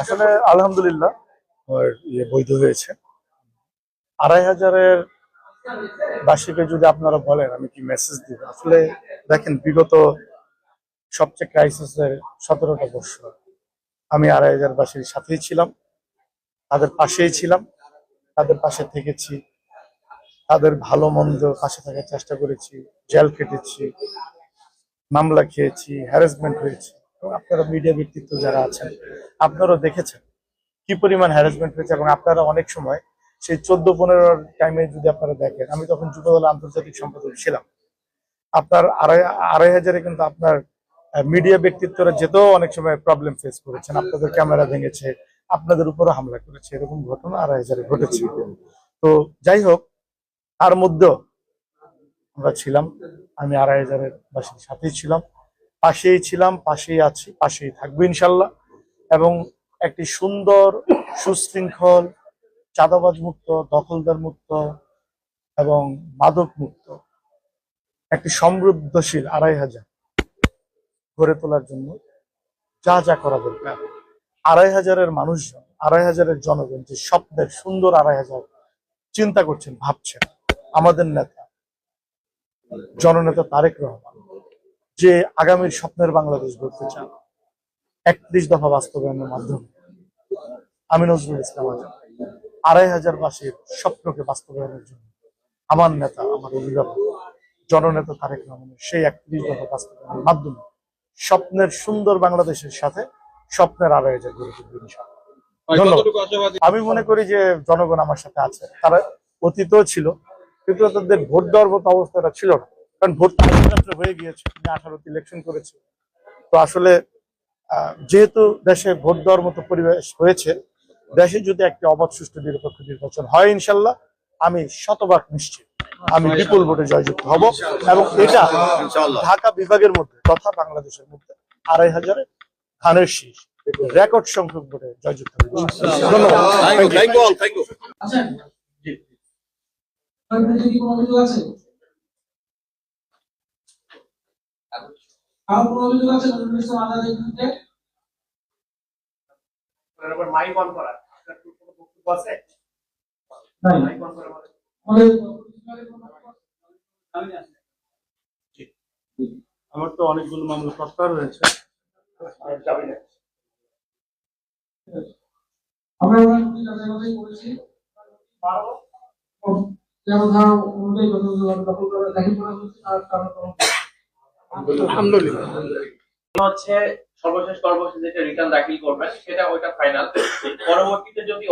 আসলে আলহামদুলিল্লাহ ইয়ে বৈধ হয়েছে। আড়াই হাজারের বার্ষিকে যদি আপনারা বলেন, আমি কি মেসেজ দিব? আসলে দেখেন, বিগত সবচেয়ে ক্রাইসিসের সতেরোটা বছর আমি আড়াই হাজার বাসীর সাথেই ছিলাম। তাদের পাশেই ছিলাম, তাদের পাশে থেকেছি, তাদের ভালো মন্দ পাশে থাকার চেষ্টা করেছি, জেল কেটেছি মামলা খেয়েছি হ্যারাসমেন্ট হয়েছে। আপনারা মিডিয়া ব্যক্তিত্ব যারা আছেন আপনারাও দেখেছেন কি পরিমাণ হ্যারাসমেন্ট হয়েছে এবং আপনারা অনেক সময় সেই চোদ্দ পনেরো টাইমে যদি আপনারা দেখেন, আমি তখন যুবদল আন্তর্জাতিক সম্পাদক ছিলাম। আপনার আড়াই আড়াই হাজারে কিন্তু আপনার মিডিয়া ব্যক্তিত্বরা যেতেও অনেক সময় প্রবলেম ফেস করেছেন। আপনাদের ক্যামেরা ভেঙেছে, আপনাদের উপরও হামলা করেছে, এরকম ঘটনা আড়াই হাজারে ঘটেছে। তো যাই হোক, তার মধ্যেও আমরা ছিলাম, আমি আড়াই হাজারের বাসীর সাথেই ছিলাম। পাশেই ছিলাম, পাশেই আছি, পাশেই থাকব ইনশাল্লাহ। এবং একটি সুন্দর, সুশৃঙ্খল চাঁদাবাজ মুক্ত দখলদার মুক্ত এবং মাদক মুক্ত একটি সমৃদ্ধশীল আড়াই হাজার গড়ে তোলার জন্য যা যা করা দরকার। আড়াই হাজারের মানুষজন, আড়াই হাজারের জনগণ যে স্বপ্নের সুন্দর আড়াই হাজার চিন্তা করছেন, ভাবছেন, আমাদের নেতা, জননেতা তারেক রহমান, যে আগামীর স্বপ্নের বাংলাদেশ গড়তে চান। একত্রিশ দফা বাস্তবায়নের মাধ্যমে। আমি নজরুল ইসলাম আজাদ। আড়াই হাজার বাসীর স্বপ্নকে বাস্তবায়নের জন্য আমার নেতা আমার অভিভাবক জননেতা তারেক রহমানের সেই একত্রিশ দফা বাস্তবায়নের মাধ্যমে স্বপ্নের সুন্দর বাংলাদেশের সাথে স্বপ্নের আড়াই হাজার গড়ে তুলবে আমি মনে করি যে জনগণ আমার সাথে আছে। তারা অতীতও ছিল কিন্তু তাদের ভোট দেওয়ার মতো অবস্থাটা ছিল না। কারণ ভোট হয়ে গিয়েছে। তিনি আঠারোতে ইলেকশন করেছে। তো আসলে যেহেতু দেশে ভোট দেওয়ার মতো পরিবেশ হয়েছে দেশে যদি একটি অবাধ সুষ্ঠু নিরপেক্ষ নির্বাচন হয় ইনশাল্লাহ আমি শতভাগ নিশ্চিত। আমি বিপুল ভোটে জয়যুক্ত হব এবং এটা ঢাকা বিভাগের মধ্যে তথা বাংলাদেশের মধ্যে আড়াই হাজারে ধানের শীষ রেকর্ড সংখ্যক ভোটে জয়যুক্ত হবে। ধন্যবাদ Thank you. আছেন আপনার বিরুদ্ধে কি কোনো অভিযোগ আছে আর কোনো অভিযোগ আছে? নজরুল ইসলাম আজাদের বিরুদ্ধে মাইক অন করা। আপনার কি কোনো বক্তব্য আছে? মাইক অন করা আমার তো অনেকগুলো মামলা প্রত্যাহার হয়েছে। আর যাবে না। আমরা যাচাই করেছি। যেমন ধারা অনুযায়ী করে দাখিল করা হয়েছে তার কারণ হচ্ছে সর্বশেষ সর্বশেষ যেটা রিটার্ন দাখিল করবেন সেটা ওইটা ফাইনাল পরবর্তীতে যদি